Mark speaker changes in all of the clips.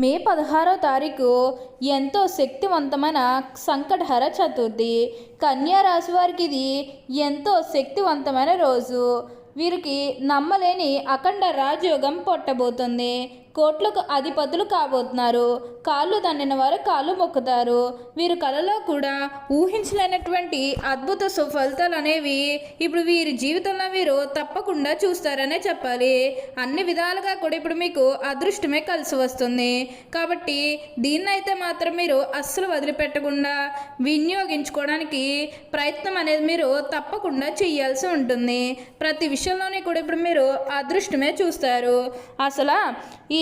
Speaker 1: మే పదహారో తారీఖు ఎంతో శక్తివంతమైన సంకటహర చతుర్థి. కన్యా రాశి వారికి ఇది ఎంతో శక్తివంతమైన రోజు. వీరికి నమ్మలేని అఖండ రాజయోగం పొట్టబోతుంది. కోట్లకు అధిపతులు కాబోతున్నారు. కాళ్ళు దండిన వారు కాళ్ళు మొక్కుతారు. వీరు కళలో కూడా ఊహించలేనటువంటి అద్భుత సుఫలితాలు అనేవి ఇప్పుడు వీరి జీవితంలో వీరు తప్పకుండా చూస్తారనే చెప్పాలి. అన్ని విధాలుగా కూడా ఇప్పుడు మీకు అదృష్టమే కలిసి వస్తుంది. కాబట్టి దీన్నైతే మాత్రం మీరు అస్సలు వదిలిపెట్టకుండా వినియోగించుకోవడానికి ప్రయత్నం అనేది మీరు తప్పకుండా చేయాల్సి ఉంటుంది. ప్రతి విషయంలోనే కూడా ఇప్పుడు మీరు అదృష్టమే చూస్తారు. అసలు ఈ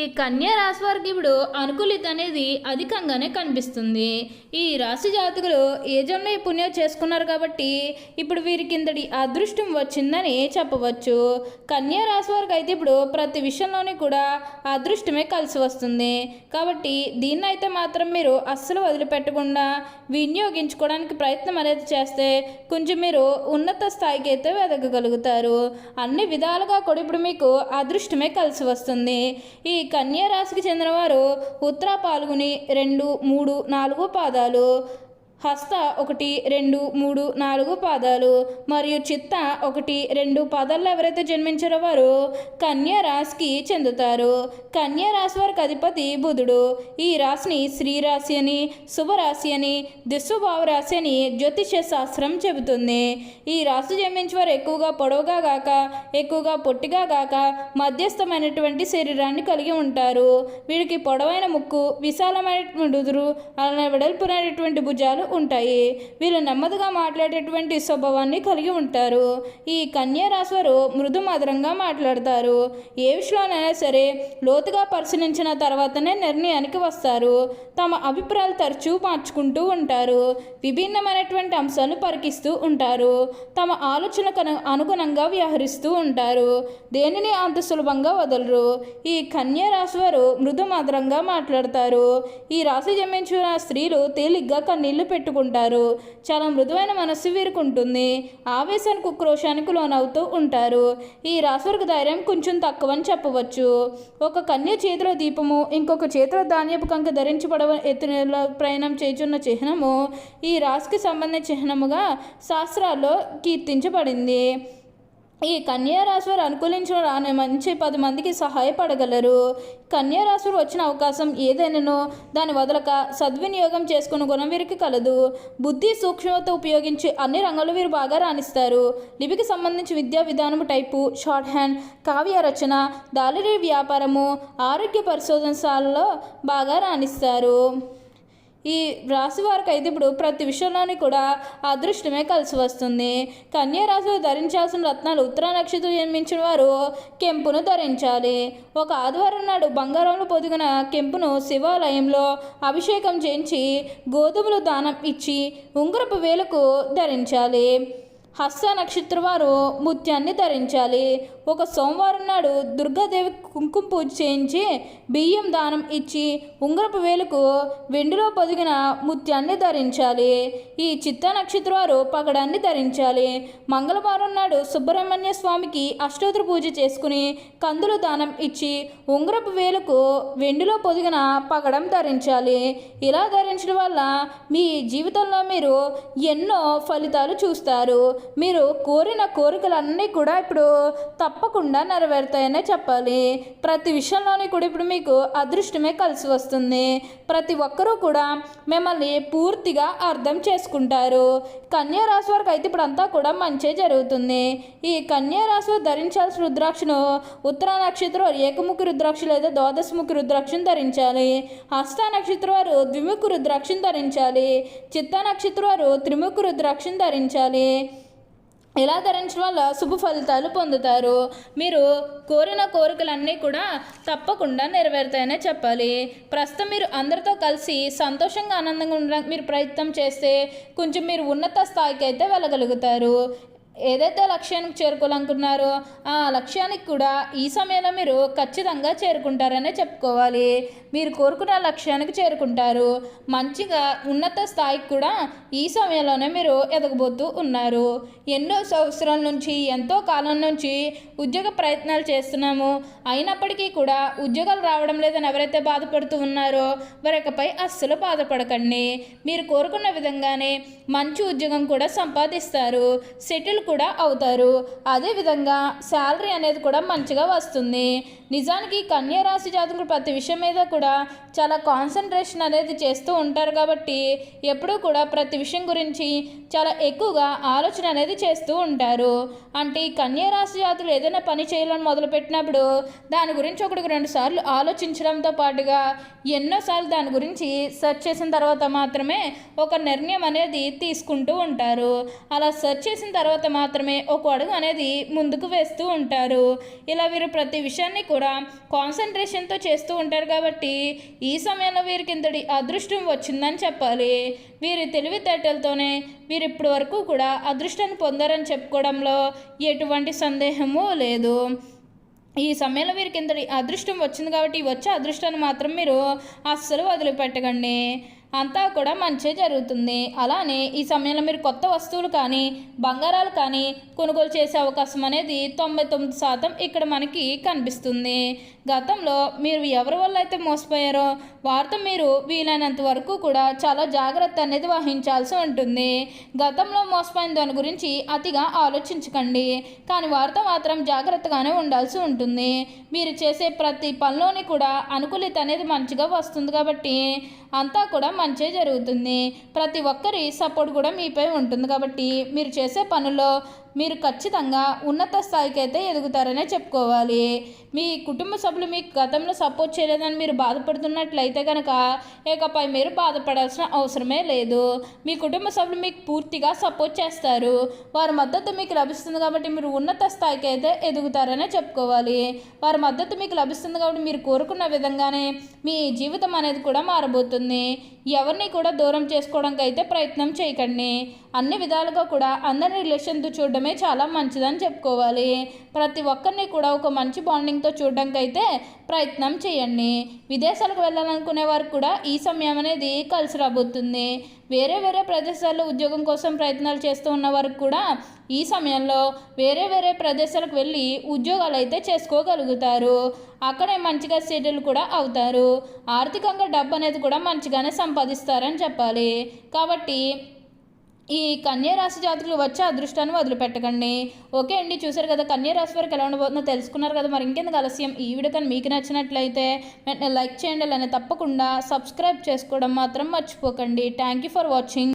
Speaker 1: ఈ కన్యా రాశి వారికి ఇప్పుడు అనుకూలిత అనేది అధికంగానే కనిపిస్తుంది. ఈ రాశి జాతకులు ఏ జన్మ పుణ్యం చేసుకున్నారు కాబట్టి ఇప్పుడు వీరికి ఇంతటి అదృష్టం వచ్చిందని చెప్పవచ్చు. కన్యా రాశి వారికి అయితే ఇప్పుడు ప్రతి విషయంలోనే కూడా అదృష్టమే కలిసి వస్తుంది. కాబట్టి దీన్నైతే మాత్రం మీరు అస్సలు వదిలిపెట్టకుండా వినియోగించుకోవడానికి ప్రయత్నం అనేది చేస్తే కొంచెం మీరు ఉన్నత స్థాయికి అయితే వెదకగలుగుతారు అన్ని విధాలుగా కూడా ఇప్పుడు మీకు అదృష్టమే కలిసి వస్తుంది. ఈ కన్యా రాశికి చెందినవారు ఉత్తర పాల్గొని రెండు మూడు నాలుగు పాదాలు హస్త ఒకటి రెండు మూడు నాలుగు పాదాలు మరియు చిత్త ఒకటి రెండు పాదాల్లో ఎవరైతే జన్మించారో వారు కన్యా రాశికి చెందుతారు. కన్యా రాశి వారికి అధిపతి బుధుడు. ఈ రాశిని శ్రీరాశి అని శుభరాశి అని దిశ్వభావ రాశి అని జ్యోతిష శాస్త్రం చెబుతుంది. ఈ రాశి జన్మించే వారు ఎక్కువగా పొడవుగా గాక ఎక్కువగా పొట్టిగా గాక మధ్యస్థమైనటువంటి శరీరాన్ని కలిగి ఉంటారు. వీరికి పొడవైన ముక్కు విశాలమైన ముదురు అలానే వెడల్పునైనటువంటి భుజాలు ఉంటాయి. వీరు నెమ్మదిగా మాట్లాడేటువంటి స్వభావాన్ని కలిగి ఉంటారు. ఈ కన్యా వారు మృదు మధురంగా మాట్లాడతారు. ఏ విషయంలోనైనా సరే లోతుగా పరిశీలించిన తర్వాతనే నిర్ణయానికి వస్తారు. తమ అభిప్రాయాలు తరచూ మార్చుకుంటూ ఉంటారు. విభిన్నమైనటువంటి అంశాలను పరికిస్తూ ఉంటారు. తమ ఆలోచనకు అనుగుణంగా వ్యవహరిస్తూ ఉంటారు. దేనిని అంత సులభంగా వదలరు. ఈ కన్యా రాశి వారు మృదు మధురంగా మాట్లాడతారు. ఈ రాశి జన్మించిన స్త్రీలు తేలిగ్గా కన్నీళ్ళు పెట్టుకుంటారు. చాలా మృదువైన మనస్సు వీరికి ఉంటుంది ఆవేశానికి ఉక్రోషానికి లోనవుతూ ఉంటారు. ఈ రాశి ధైర్యం కొంచెం తక్కువ అని చెప్పవచ్చు. ఒక కన్య చేతిలో దీపము ఇంకొక చేతిలో ధాన్యపు కంక ధరించబడవ ఎత్తున ప్రయాణం చేయుచున్న చిహ్నము ఈ రాశికి సంబంధించిన చిహ్నముగా శాస్త్రాల్లో కీర్తించబడింది. ఈ కన్యారాశి వారు అనుకూలించిన రాని మంచి పది మందికి సహాయపడగలరు. కన్యా వచ్చిన అవకాశం ఏదైనానో దాన్ని వదలక సద్వినియోగం చేసుకున్న గుణం వీరికి కలదు. బుద్ధి సూక్ష్మత ఉపయోగించి అన్ని రంగాలు వీరు బాగా రాణిస్తారు. లిపికి సంబంధించి విద్యా విధానము టైపు షార్ట్ హ్యాండ్ కావ్య రచన దాలరీ వ్యాపారము ఆరోగ్య పరిశోధనశాలలో బాగా రాణిస్తారు. ఈ రాశి వారికి అయితే ఇప్పుడు ప్రతి విషయంలోని కూడా అదృష్టమే కలిసి వస్తుంది. కన్యా రాశిలో ధరించాల్సిన రత్నాలు ఉత్తర నక్షత్రం జన్మించిన వారు కెంపును ధరించాలి. ఒక ఆదివారం నాడు బంగారంలో పొదిగిన కెంపును శివాలయంలో అభిషేకం చేయించి గోధుమలు దానం ఇచ్చి ఉంగరపు వేలకు ధరించాలి. హస్త నక్షత్రవారు ముత్యాన్ని ధరించాలి. ఒక సోమవారం నాడు దుర్గాదేవి కుంకుమ పూజ చేయించి బియ్యం దానం ఇచ్చి ఉంగరపు వేలుకు వెండిలో పొదిగిన ముత్యాన్ని ధరించాలి. ఈ చిత్త నక్షత్రవారు పగడాన్ని ధరించాలి. మంగళవారం నాడు సుబ్రహ్మణ్య స్వామికి అష్టోత్తర పూజ చేసుకుని కందులు దానం ఇచ్చి ఉంగరపు వేలుకు వెండిలో పొదిగిన పగడం ధరించాలి. ఇలా ధరించడం వల్ల మీ జీవితంలో మీరు ఎన్నో ఫలితాలు చూస్తారు. మీరు కోరిన కోరికలన్నీ కూడా ఇప్పుడు తప్పకుండా నెరవేరుతాయనే చెప్పాలి. ప్రతి విషయంలోని కూడా ఇప్పుడు మీకు అదృష్టమే కలిసి వస్తుంది. ప్రతి ఒక్కరూ కూడా మిమ్మల్ని పూర్తిగా అర్థం చేసుకుంటారు. కన్యా రాశి వారికి అయితే ఇప్పుడు అంతా కూడా మంచే జరుగుతుంది. ఈ కన్యా రాశి వారు ధరించాల్సిన రుద్రాక్షను ఉత్తర నక్షత్రం ఏకముఖి రుద్రాక్ష లేదా ద్వాదశముఖి రుద్రాక్షను ధరించాలి. హస్త నక్షత్రం వారు ద్విముఖి రుద్రాక్షను ధరించాలి. చిత్త నక్షత్రం వారు త్రిముఖి రుద్రాక్షను ధరించాలి. ఇలా ధరించడం వల్ల శుభ ఫలితాలు పొందుతారు. మీరు కోరిన కోరికలన్నీ కూడా తప్పకుండా నెరవేరుతాయనే చెప్పాలి. ప్రస్తుతం మీరు అందరితో కలిసి సంతోషంగా ఆనందంగా ఉండడానికి మీరు ప్రయత్నం చేస్తే కొంచెం మీరు ఉన్నత స్థాయికి అయితే వెళ్ళగలుగుతారు. ఏదైతే లక్ష్యానికి చేరుకోవాలనుకున్నారో ఆ లక్ష్యానికి కూడా ఈ సమయంలో మీరు ఖచ్చితంగా చేరుకుంటారనే చెప్పుకోవాలి. మీరు కోరుకున్న లక్ష్యానికి చేరుకుంటారు. మంచిగా ఉన్నత స్థాయికి కూడా ఈ సమయంలోనే మీరు ఎదగబోతూ ఉన్నారు. ఎన్నో సంవత్సరాల నుంచి ఎంతో కాలం నుంచి ఉద్యోగ ప్రయత్నాలు చేస్తున్నాము. అయినప్పటికీ కూడా ఉద్యోగాలు రావడం లేదని ఎవరైతే బాధపడుతూ ఉన్నారో వారికపై అస్సలు బాధపడకండి. మీరు కోరుకున్న విధంగానే మంచి ఉద్యోగం కూడా సంపాదిస్తారు. సెటిల్ కూడా అవుతారు. అదేవిధంగా శాలరీ అనేది కూడా మంచిగా వస్తుంది. నిజానికి కన్యా రాశి జాతకులు ప్రతి విషయం మీద కూడా చాలా కాన్సన్ట్రేషన్ అనేది చేస్తూ ఉంటారు కాబట్టి ఎప్పుడూ కూడా ప్రతి విషయం గురించి చాలా ఎక్కువగా ఆలోచన అనేది చేస్తూ ఉంటారు. అంటే ఈ కన్యా రాశి జాతులు ఏదైనా పని చేయాలని మొదలుపెట్టినప్పుడు దాని గురించి ఒకటికి రెండు సార్లు ఆలోచించడంతో పాటుగా ఎన్నోసార్లు దాని గురించి సెర్చ్ చేసిన తర్వాత మాత్రమే ఒక నిర్ణయం అనేది తీసుకుంటూ ఉంటారు. అలా సెర్చ్ చేసిన తర్వాత మాత్రమే ఒక అడుగు అనేది ముందుకు వేస్తూ ఉంటారు. ఇలా వీరు ప్రతి విషయాన్ని కూడా కాన్సన్ట్రేషన్తో చేస్తూ ఉంటారు కాబట్టి ఈ సమయంలో వీరికి ఇంతటి అదృష్టం వచ్చిందని చెప్పాలి. వీరి తెలివితేటలతోనే వీరు ఇప్పటి వరకు కూడా అదృష్టాన్ని పొందారని చెప్పుకోవడంలో ఎటువంటి సందేహము లేదు. ఈ సమయంలో వీరికి ఇంతటి అదృష్టం వచ్చింది కాబట్టి వచ్చే అదృష్టాన్ని మాత్రం మీరు అస్సలు వదిలిపెట్టకండి. అంతా కూడా మంచి జరుగుతుంది. అలానే ఈ సమయంలో మీరు కొత్త వస్తువులు కానీ బంగారాలు కానీ కొనుగోలు చేసే అవకాశం అనేది తొంభై తొమ్మిది శాతం ఇక్కడ మనకి కనిపిస్తుంది. గతంలో మీరు ఎవరి వల్ల అయితే మోసపోయారో వారితో మీరు వీలైనంత వరకు కూడా చాలా జాగ్రత్త అనేది వహించాల్సి ఉంటుంది. గతంలో మోసపోయిన దాని గురించి అతిగా ఆలోచించకండి. కానీ వారితో మాత్రం జాగ్రత్తగానే ఉండాల్సి ఉంటుంది. మీరు చేసే ప్రతి పనిలోని కూడా అనుకూలిత అనేది మంచిగా వస్తుంది కాబట్టి అంతా కూడా మంచే జరుగుతుంది. ప్రతి ఒక్కరి సపోర్ట్ కూడా మీపై ఉంటుంది కాబట్టి మీరు చేసే పనుల్లో మీరు ఖచ్చితంగా ఉన్నత స్థాయికి అయితే ఎదుగుతారనే చెప్పుకోవాలి. మీ కుటుంబ సభ్యులు మీకు గతంలో సపోర్ట్ చేయలేదని మీరు బాధపడుతున్నట్లయితే కనుక ఇకపై మీరు బాధపడాల్సిన అవసరమే లేదు. మీ కుటుంబ సభ్యులు మీకు పూర్తిగా సపోర్ట్ చేస్తారు. వారి మద్దతు మీకు లభిస్తుంది కాబట్టి మీరు ఉన్నత స్థాయికి అయితే ఎదుగుతారనే చెప్పుకోవాలి. వారి మద్దతు మీకు లభిస్తుంది కాబట్టి మీరు కోరుకున్న విధంగానే మీ జీవితం అనేది కూడా మారబోతుంది. ఎవరిని కూడా దూరం చేసుకోవడానికి అయితే ప్రయత్నం చేయకండి. అన్ని విధాలుగా కూడా అందరి రిలేషన్తో చూడడమే చాలా మంచిదని చెప్పుకోవాలి. ప్రతి ఒక్కరిని కూడా ఒక మంచి బాండింగ్తో చూడడానికి అయితే ప్రయత్నం చేయండి. విదేశాలకు వెళ్ళాలనుకునే వారికి కూడా ఈ సమయం అనేది కలిసి రాబోతుంది. వేరే వేరే ప్రదేశాల్లో ఉద్యోగం కోసం ప్రయత్నాలు చేస్తూ ఉన్న వారికి కూడా ఈ సమయంలో వేరే వేరే ప్రదేశాలకు వెళ్ళి ఉద్యోగాలు అయితే చేసుకోగలుగుతారు. అక్కడే మంచిగా సెటిల్ కూడా అవుతారు. ఆర్థికంగా డబ్బు అనేది కూడా మంచిగానే సంపాదిస్తారని చెప్పాలి. కాబట్టి ఈ కన్యా రాశి జాతకులు వచ్చే అదృష్టాన్ని వదిలిపెట్టకండి. ఓకే అండి చూసారు కదా కన్యా రాశి వారికి ఎలా ఉండబోతుందో తెలుసుకున్నారు కదా మరి ఇంకెందుకు ఆలస్యం? ఈ వీడియో కానీ మీకు నచ్చినట్లయితే వెంటనే లైక్ చేయండి అలానే తప్పకుండా సబ్స్క్రైబ్ చేసుకోవడం మాత్రం మర్చిపోకండి. Thank you for watching.